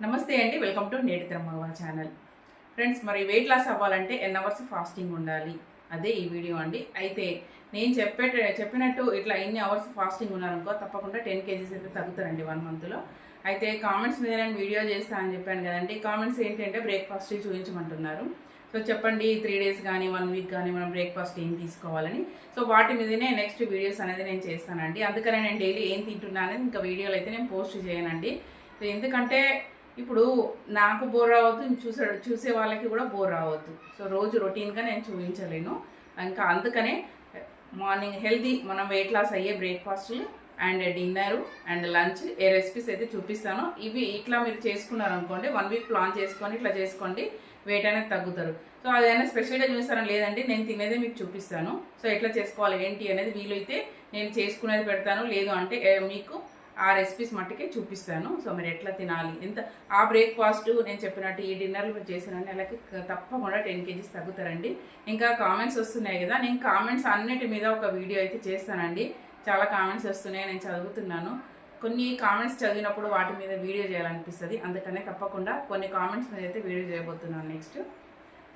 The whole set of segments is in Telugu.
నమస్తే అండి వెల్కమ్ టు నేటి తిరుమల ఛానల్. ఫ్రెండ్స్ మరి వెయిట్ లాస్ అవ్వాలంటే ఎన్ అవర్స్ ఫాస్టింగ్ ఉండాలి. అదే ఈ వీడియో అండి. అయితే నేను చెప్పే చెప్పినట్టు ఇట్లా ఎన్ని అవర్స్ ఫాస్టింగ్ ఉన్నారనుకో తప్పకుండా టెన్ కేజీస్ అయితే తగ్గుతారండి వన్ మంత్లో అయితే కామెంట్స్ మీద నేను వీడియో చేస్తానని చెప్పాను కదండి. కామెంట్స్ ఏంటంటే బ్రేక్ఫాస్ట్ చూపించమంటున్నారు. సో చెప్పండి త్రీ డేస్ కానీ వన్ వీక్ కానీ మనం బ్రేక్ఫాస్ట్ ఏం తీసుకోవాలని. సో వాటి మీదనే నెక్స్ట్ వీడియోస్ అనేది నేను చేస్తానండి. అందుకనే నేను డైలీ ఏం తింటున్నా అనేది ఇంకా వీడియోలు అయితే నేను పోస్ట్ చేయనండి. సో ఎందుకంటే ఇప్పుడు నాకు బోర్ రావద్దు చూసే చూసే వాళ్ళకి కూడా బోర్ రావద్దు. సో రోజు రొటీన్గా నేను చూపించలేను. ఇంకా అందుకనే మార్నింగ్ హెల్దీ మనం వెయిట్ లాస్ అయ్యే బ్రేక్ఫాస్ట్లు అండ్ డిన్నర్ అండ్ లంచ్ ఏ రెసిపీస్ అయితే చూపిస్తాను. ఇవి ఇట్లా మీరు చేసుకున్నారు అనుకోండి వన్ వీక్ ప్లాన్ చేసుకొని ఇట్లా చేసుకోండి వెయిట్ అనేది తగ్గుతారు. సో అదైనా స్పెషల్గా చూపిస్తారా లేదంటే నేను తినేదే మీకు చూపిస్తాను. సో ఎట్లా చేసుకోవాలి ఏంటి అనేది వీలైతే నేను చేసుకునేది పెడతాను. లేదు అంటే మీకు ఆ రెసిపీస్ మట్టుకే చూపిస్తాను. సో మీరు ఎట్లా తినాలి? ఎంత ఆ బ్రేక్ఫాస్ట్ నేను చెప్పినట్టు ఈ డిన్నర్లు చేసిన నెలకి తప్పకుండా టెన్ కేజీస్ తగ్గుతారండి. ఇంకా కామెంట్స్ వస్తున్నాయి కదా నేను కామెంట్స్ అన్నిటి మీద ఒక వీడియో అయితే చేస్తానండి. చాలా కామెంట్స్ వస్తున్నాయి నేను చదువుతున్నాను. కొన్ని కామెంట్స్ చదివినప్పుడు వాటి మీద వీడియో చేయాలనిపిస్తుంది. అందుకనే తప్పకుండా కొన్ని కామెంట్స్ మీద అయితే వీడియో చేయబోతున్నాను నెక్స్ట్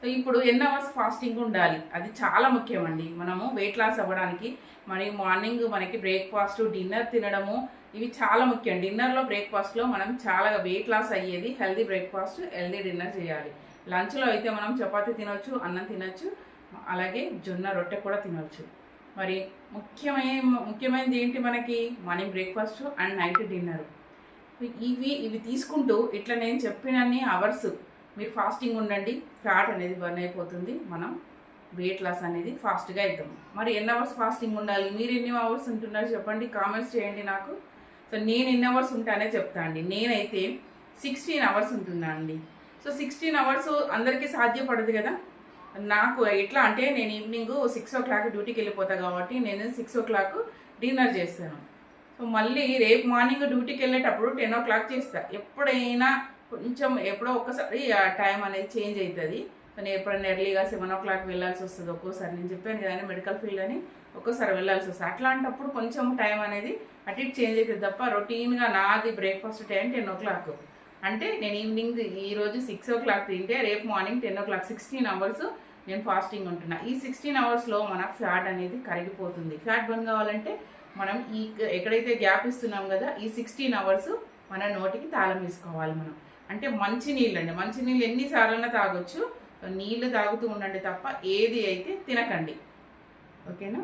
ఇప్పుడు ఎన్ అవర్స్ ఫాస్టింగ్ ఉండాలి. అది చాలా ముఖ్యం అండి మనము వెయిట్ లాస్ అవ్వడానికి మరి మార్నింగ్ మనకి బ్రేక్ఫాస్ట్ డిన్నర్ తినడము ఇవి చాలా ముఖ్యం. డిన్నర్లో బ్రేక్ఫాస్ట్లో మనం చాలా వెయిట్ లాస్ అయ్యేది హెల్దీ బ్రేక్ఫాస్ట్ హెల్దీ డిన్నర్ చేయాలి. లంచ్లో అయితే మనం చపాతి తినొచ్చు అన్నం తినొచ్చు అలాగే జొన్న రొట్టె కూడా తినొచ్చు. మరి ముఖ్యమైన ముఖ్యమైనది ఏంటి మనకి? Morning breakfast and night dinner ఇవి ఇవి తీసుకుంటూ ఇట్లా నేను చెప్పినన్ని అవర్స్ మీరు ఫాస్టింగ్ ఉండండి ఫ్యాట్ అనేది బర్న్ అయిపోతుంది మనం వెయిట్ లాస్ అనేది ఫాస్ట్గా అవుతాం మరి ఎన్ని అవర్స్ ఫాస్టింగ్ ఉండాలి? మీరు ఎన్ని అవర్స్ ఉంటున్నారు చెప్పండి కామెంట్స్ చేయండి నాకు. సో నేను ఎన్ని అవర్స్ ఉంటానే చెప్తా అండి. నేనైతే సిక్స్టీన్ అవర్స్ ఉంటున్నా అండి. సో సిక్స్టీన్ అవర్స్ అందరికీ సాధ్యపడదు కదా. నాకు ఎట్లా అంటే నేను ఈవినింగ్ సిక్స్ ఓ క్లాక్ డ్యూటీకి వెళ్ళిపోతా కాబట్టి నేను సిక్స్ ఓ క్లాక్ డిన్నర్ చేస్తాను. సో మళ్ళీ రేపు మార్నింగ్ డ్యూటీకి వెళ్ళేటప్పుడు టెన్ ఓ క్లాక్ చేస్తా. ఎప్పుడైనా కొంచెం ఎప్పుడో ఒక్కసారి ఆ టైం అనేది చేంజ్ అవుతుంది నేను ఎప్పుడైనా ఎర్లీగా సెవెన్ ఓ క్లాక్ వెళ్ళాల్సి వస్తుంది ఒక్కోసారి. నేను చెప్పాను కదా మెడికల్ ఫీల్డ్ అని ఒక్కోసారి వెళ్ళాల్సి వస్తుంది. అట్లాంటప్పుడు కొంచెం టైం అనేది అటు ఇటు చేంజ్ అవుతుంది తప్ప రొటీన్గా నాది breakfast time ten o'clock. అంటే నేను ఈవినింగ్ ఈరోజు సిక్స్ ఓ క్లాక్ తింటే రేపు morning ten o'clock. Sixteen hours నేను ఫాస్టింగ్ ఉంటున్నా. ఈ సిక్స్టీన్ అవర్స్లో మన ఫ్యాట్ అనేది కరిగిపోతుంది. ఫ్యాట్ బంద్ కావాలంటే మనం ఈ ఎక్కడైతే గ్యాప్ ఇస్తున్నాం కదా ఈ సిక్స్టీన్ అవర్స్ మన నోటికి తాళం వేసుకోవాలి మనం. అంటే మంచి నీళ్ళు అండి మంచి నీళ్ళు ఎన్నిసార్లైనా తాగొచ్చు. నీళ్ళు తాగుతూ ఉండండి తప్ప ఏది అయితే తినకండి. ఓకేనా?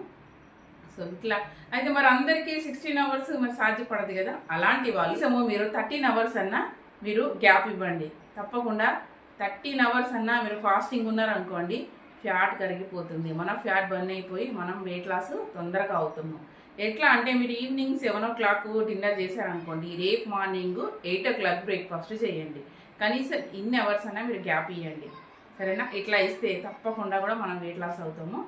సో ఇట్లా. అయితే మరి అందరికీ సిక్స్టీన్ అవర్స్ మరి సాధ్యపడదు కదా? అలాంటి వాళ్ళు మీరు థర్టీన్ అవర్స్ అన్నా మీరు గ్యాప్ ఇవ్వండి. తప్పకుండా థర్టీన్ అవర్స్ అన్నా మీరు ఫాస్టింగ్ ఉన్నారనుకోండి ఫ్యాట్ కరిగిపోతుంది. మన ఫ్యాట్ బర్న్ అయిపోయి మనం వెయిట్ లాస్ తొందరగా అవుతాము ఎట్లా అంటే మీరు evening seven o'clock dinner చేశారనుకోండి రేపు morning eight o'clock breakfast చేయండి. కనీసం ఇన్ని అవర్స్ అయినా మీరు గ్యాప్ ఇవ్వండి సరేనా? ఇట్లా ఇస్తే తప్పకుండా కూడా మనం వెయిట్ లాస్ అవుతాము.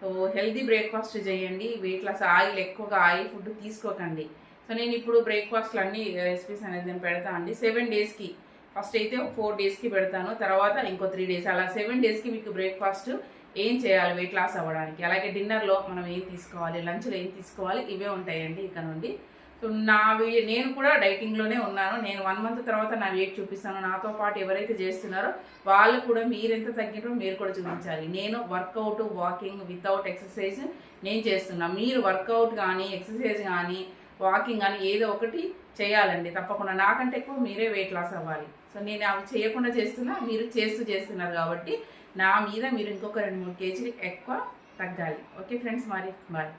సో హెల్దీ బ్రేక్ఫాస్ట్ చేయండి. వెయిట్ లాస్ ఆయిల్ ఎక్కువగా ఆయిల్ ఫుడ్ తీసుకోకండి. సో నేను ఇప్పుడు బ్రేక్ఫాస్ట్లు అన్ని రెసిపీస్ అనేది నేను పెడతా అండి. సెవెన్ డేస్కి ఫస్ట్ అయితే ఫోర్ డేస్కి పెడతాను. తర్వాత ఇంకో త్రీ డేస్ అలా సెవెన్ డేస్కి మీకు బ్రేక్ఫాస్ట్ ఏం చేయాలి వెయిట్ లాస్ అవ్వడానికి? అలాగే డిన్నర్లో మనం ఏం తీసుకోవాలి? లంచ్లో ఏం తీసుకోవాలి? ఇవే ఉంటాయండి ఇక నుండి. సో నా నేను కూడా డైటింగ్లోనే ఉన్నాను. నేను వన్ మంత్ తర్వాత నా వెయిట్ చూపిస్తాను. నాతో పాటు ఎవరైతే చేస్తున్నారో వాళ్ళు కూడా మీరెంత తగ్గినో తగ్గినారో మీరు కూడా చూపించాలి. నేను వర్కౌట్ వాకింగ్ వితౌట్ ఎక్సర్సైజ్ నేను చేస్తున్నా. మీరు వర్కౌట్ కానీ ఎక్సర్సైజ్ కానీ వాకింగ్ కానీ ఏదో ఒకటి చేయాలండి తప్పకుండా. నాకంటే ఎక్కువ మీరే వెయిట్ లాస్ అవ్వాలి. సో నేను అవి చేయకుండా చేస్తున్నా మీరు చేస్తూ చేస్తున్నారు కాబట్టి నా మీద మీరు ఇంకొక రెండు మూడు కేజీలు ఎక్కువ తగ్గాలి. ఓకే ఫ్రెండ్స్ మరి బాయ్.